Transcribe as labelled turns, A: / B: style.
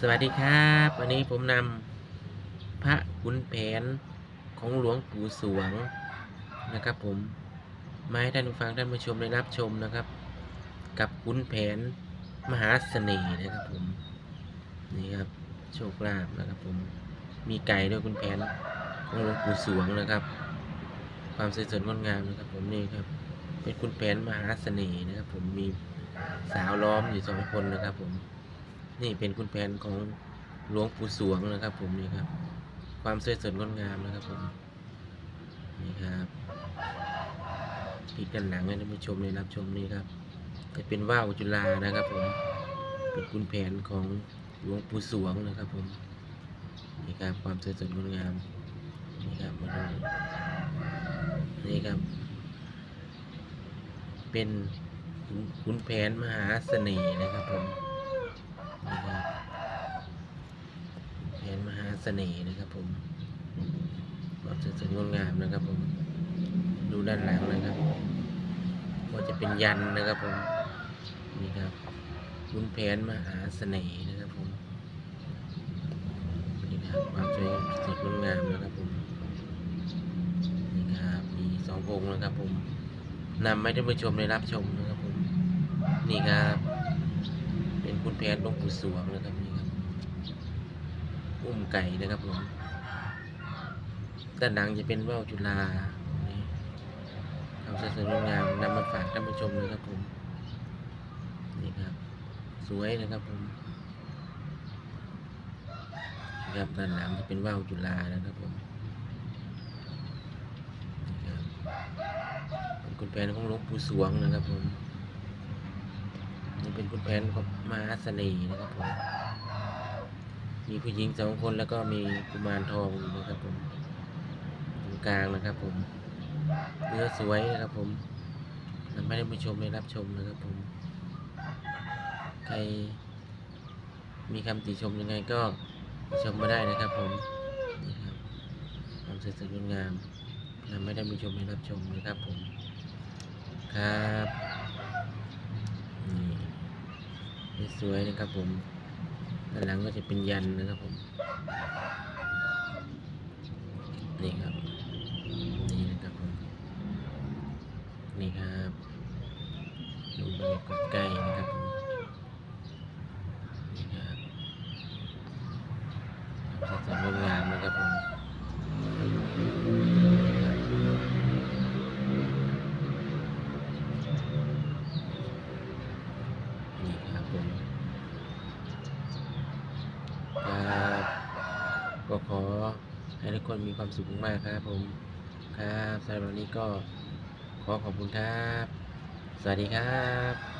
A: สวัสดีครับ วันนี้ผมนำพระขุนแผนของหลวงปู่สวงนะครับผมมาให้ท่านผู้ฟังท่านผู้ชมได้รับชมนะครับ กับขุนแผนมหาเสน่ห์นะครับผมนี่ครับโชคลาภนะครับผมมีไก่ด้วยขุนแผนของหลวงปู่สวงนะครับ ความสวยสดงดงามนะครับผมนี่ครับเป็นขุนแผนมหาเสน่ห์นะครับผมมีสาวล้อมอยู่สองคนนะครับผม นี่เป็นคุณแผนของหลวงปู่สวงนะครับ ผมนี่ครับ ความสวยสดงดงามนะครับผมนี่ครับปีกด้านหลังให้ท่านผู้ชมได้รับชมนี่ครับจะเป็นว่าวจุฬานะครับผมเป็นคุณแผนของหลวงปู่สวงนะครับ ผมนี่ครับความสวยสดงดงามนี่ครับมาดูนี่ครับ เป็นขุนแผนมหาเสน่ห์นะครับผมนี่ครับขุนแผนมหา เสน่ห์นะครับผมความสวยสดงดงามนะครับผม ดูด้านหลังนะครับว่าจะเป็นยันนะครับผม นี่ครับขุนแผนมหาเสน่ห์นะครับผม นี่ครับความสวยสดงดงามนะครับผม นี่ครับมีสององค์นะครับผมนำให้ท่านผู้ชมได้รับชมนะครับผม นี่ครับ เป็นคุณแผนหลวงปู่สวงนะครับ อุ้มไก่นะครับผมด้านหลังจะเป็นว่าวจุฬานี่ความสวยงามนำมาฝากท่านผู้ชมนะครับผมนี่ครับ สวยนะครับผมครับด้านหลังจะเป็นว่าวจุฬานะครับผมเป็นคุณแผนของหลวงปู่สวงนะครับผมนี่เป็นคุณแผนของมหาเสน่ห์นะครับผม มีผู้หญิงสองคนแล้วก็มีกุมารทองอยู่นะครับผมตรงกลางนะครับผมเนื้อสวยนะครับผมนำให้ท่านผู้ชมได้รับชมนะครับผม ใครมีคำติชมยังไงก็ชมมาได้นะครับผมนี่ครับความสวยสดงดงามนำให้ท่านผู้ชมได้รับชมนะครับผม ครับนี่สวยนะครับผม ด้านหลังก็จะเป็นยันนะครับผม นี่ครับ นี่นะครับผม นี่ครับดูบรรยากาศใกลนะครับผม นี่ครับความสดงดงามนะครับผม นี่ครับผม ครับ ก็ขอให้ทุกคนมีความสุขมากๆครับผมครับสำหรับวันนี้ก็ขอขอบคุณครับ สวัสดีครับ